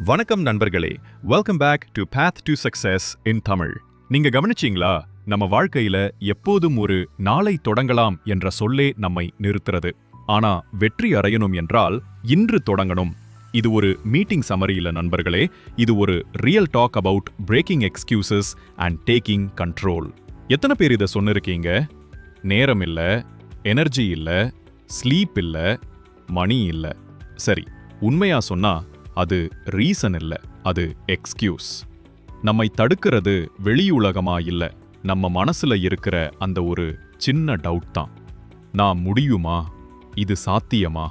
வணக்கம் நண்பர்களே. Welcome back to path to success in Tamil நீங்க கவனிச்சீங்களா? நம்ம வாழ்க்கையில எப்போதும் ஒரு நாளை தொடங்கலாம் என்ற சொல்லே நம்மை நிறுத்துறது. ஆனா வெற்றி அடையணும் என்றால் இன்று தொடங்கணும். இது ஒரு மீட்டிங் சமரி இல்ல நண்பர்களே. இது ஒரு real talk about breaking excuses and taking control எத்தனை பேர் இதை சொன்னிருக்கீங்க? நேரம் இல்ல எனர்ஜி இல்ல ஸ்லீப் இல்ல மணி இல்ல. சரி உண்மையா சொன்னா அது ரீசன் இல்ல அது எக்ஸ்கியூஸ் நம்மை தடுக்கிறது வெளியுலகமா இல்லை நம்ம மனசுல இருக்கிற அந்த ஒரு சின்ன டவுட் தான். நான் முடியுமா? இது சாத்தியமா?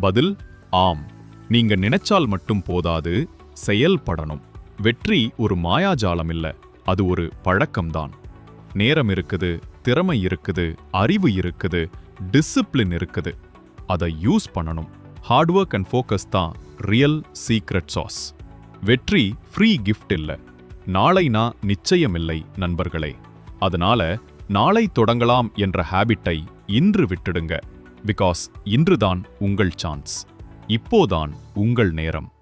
பதில் ஆம். நீங்க நினைச்சால் மட்டும் போதாது செயல்படணும். வெற்றி ஒரு மாயாஜாலம் இல்லை அது ஒரு பழக்கம்தான். நேரம் இருக்குது திறமை இருக்குது அறிவு இருக்குது டிசிப்ளின் இருக்குது. அதை யூஸ் பண்ணணும். ஹார்ட் ஒர்க் அண்ட் ஃபோக்கஸ் தான் ரியல் சீக்ரெட் சாஸ் வெற்றி ஃப்ரீ கிஃப்ட் இல்ல. நாளைனா நிச்சயமில்லை நண்பர்களே. அதனால நாளை தொடங்கலாம் என்ற ஹாபிட்டை இன்று விட்டுடுங்க. பிகாஸ் இன்றுதான் உங்கள் சான்ஸ் இப்போதான் உங்கள் நேரம்.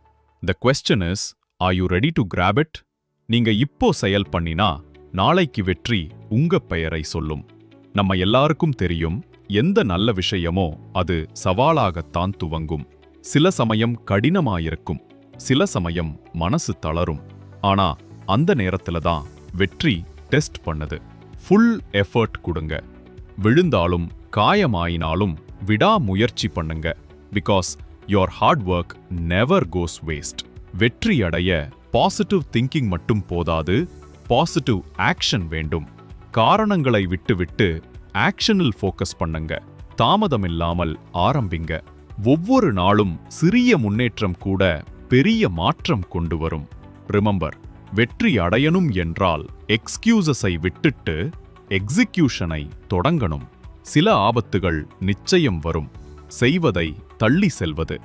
The question is are you ready to grab it நீங்க இப்போ செயல் பண்ணினா நாளைக்கு வெற்றி உங்க பெயரை சொல்லும். நம்ம எல்லாருக்கும் தெரியும் எந்த நல்ல விஷயமோ அது சவாலாகத்தான் துவங்கும். சில சமயம் கடினமாயிருக்கும் சில சமயம் மனசு தளரும். ஆனா அந்த நேரத்துல தான் வெற்றி டெஸ்ட் பண்ணுது. ஃபுல் எஃபர்ட் கொடுங்க. விழுந்தாலும் காயமாயினாலும் விடாமுயற்சி பண்ணுங்க. Because your hard work never goes waste வெற்றி அடைய பாசிட்டிவ் திங்கிங் மட்டும் போதாது பாசிட்டிவ் ஆக்ஷன் வேண்டும். காரணங்களை விட்டுவிட்டு ஆக்ஷனில் ஃபோக்கஸ் பண்ணுங்க. தாமதமில்லாமல் ஆரம்பிங்க. ஒவ்வொரு நாளும் சிறிய முன்னேற்றம் கூட பெரிய மாற்றம் கொண்டு வரும். ரிமம்பர் வெற்றி அடையணும் என்றால் எக்ஸ்கியூசஸை விட்டுட்டு எக்ஸிக்யூஷனை தொடங்கணும். சில ஆபத்துகள் நிச்சயம் வரும். செய்வதை தள்ளி செல்வது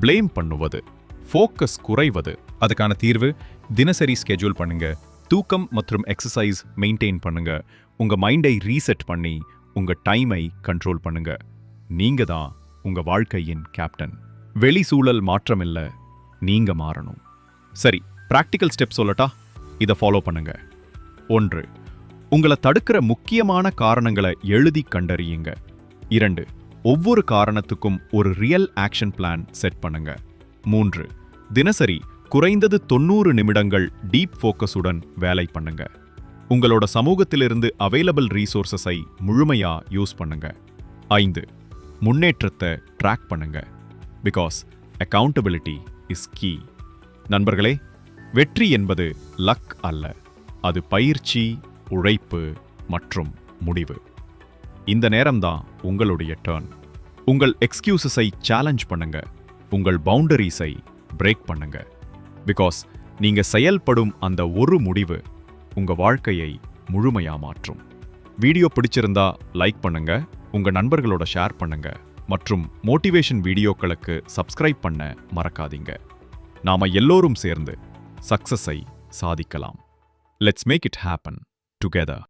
ப்ளேம் பண்ணுவது ஃபோக்கஸ் குறைவது. அதுக்கான தீர்வு தினசரி ஸ்கெட்யூல் பண்ணுங்க. தூக்கம் மற்றும் எக்ஸசைஸ் மெயின்டைன் பண்ணுங்க. உங்க மைண்டை ரீசெட் பண்ணி உங்க டைமை கண்ட்ரோல் பண்ணுங்க. நீங்க தான் உங்க வாழ்க்கையின் கேப்டன் வெளி சூழல் மாற்றம் இல்லை நீங்க மாறணும். சரி பிராக்டிக்கல் ஸ்டெப் சொல்லட்டா? இதை ஃபாலோ பண்ணுங்க. ஒன்று உங்களை தடுக்கிற முக்கியமான காரணங்களை எழுதி கண்டறியுங்க. இரண்டு ஒவ்வொரு காரணத்துக்கும் ஒரு ரியல் ஆக்ஷன் பிளான் செட் பண்ணுங்க. மூன்று தினசரி குறைந்தது தொண்ணூறு நிமிடங்கள் டீப் ஃபோக்கஸுடன் வேலை பண்ணுங்க. உங்களோட சமூகத்திலிருந்து அவைலபிள் ரீசோர்சஸை முழுமையா யூஸ் பண்ணுங்க. ஐந்து முன்னேற்றத்தை ட்ராக் பண்ணுங்க. பிகாஸ் அக்கவுண்டபிலிட்டி இஸ் கீ நண்பர்களே வெற்றி என்பது லக் அல்ல. அது பயிற்சி உழைப்பு மற்றும் முடிவு. இந்த நேரம்தான் உங்களுடைய டேர்ன் உங்கள் எக்ஸ்கியூசஸை சேலஞ்ச் பண்ணுங்க. உங்கள் பவுண்டரிஸை பிரேக் பண்ணுங்க. பிகாஸ் நீங்க செயல்படும் அந்த ஒரு முடிவு உங்க வாழ்க்கையை முழுமையா மாற்றும். வீடியோ பிடிச்சிருந்தா லைக் பண்ணுங்க. உங்க நண்பர்களோட ஷேர் பண்ணுங்க மற்றும் மோட்டிவேஷன் வீடியோக்களுக்கு சப்ஸ்கிரைப் பண்ண மறக்காதீங்க. நாம எல்லோரும் சேர்ந்து சக்சஸை சாதிக்கலாம். Let's make it happen together